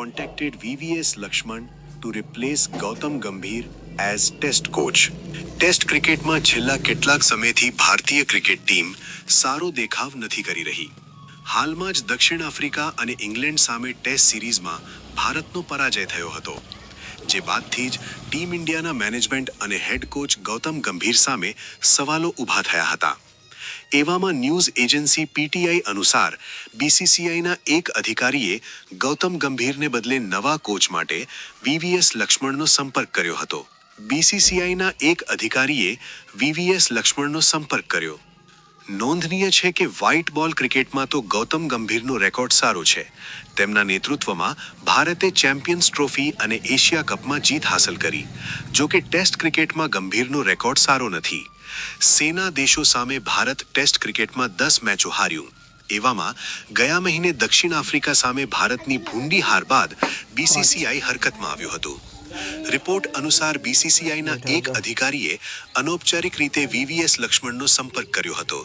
contacted VVS Lakshman to replace Gautam Gambhir as test coach. Test ક્રિકેટમાં છેલ્લા કેટલાક સમયથી ભારતીય ક્રિકેટ ટીમ સારો દેખાવ નથી કરી રહી. હાલમાં જ દક્ષિણ આફ્રિકા અને ઇંગ્લેન્ડ સામે ટેસ્ટ સિરીઝમાં ભારતનો પરાજય થયો હતો. જે બાદથી જ ટીમ ઇન્ડિયાના મેનેજમેન્ટ અને હેડ કોચ ગૌતમ ગંભીર સામે સવાલો ઊભા થયા હતા. એવામાં ન્યૂઝ એજન્સી પીટીઆઈ અનુસાર બીસીસીઆઈના એક અધિકારીએ ગૌતમ ગંભીરને બદલે નવા કોચ માટે વીવીએસ લક્ષ્મણનો સંપર્ક કર્યો હતો. બીસીસીઆઈના એક અધિકારીએ વીવીએસ લક્ષ્મણનો સંપર્ક કર્યો. નોંધનીય છે કે વ્હાઇટ બોલ ક્રિકેટમાં તો ગૌતમ ગંભીરનો રેકોર્ડ સારો છે. તેમના નેતૃત્વમાં ભારતે ચેમ્પિયન્સ ટ્રોફી અને એશિયા કપમાં જીત હાંસલ કરી. જો કે ટેસ્ટ ક્રિકેટમાં ગંભીરનો રેકોર્ડ સારો નથી. સેના દેશો સામે ભારત ટેસ્ટ ક્રિકેટમાં દસ મેચો હાર્યું. એવામાં ગયા મહિને દક્ષિણ આફ્રિકા સામે ભારતની ભૂંડી હાર બાદ બીસીસીઆઈ હરકતમાં આવ્યું હતું. રિપોર્ટ અનુસાર બીસીસીઆઈના એક અધિકારીએ અનૌપચારિક રીતે વીવીએસ લક્ષ્મણનો સંપર્ક કર્યો હતો.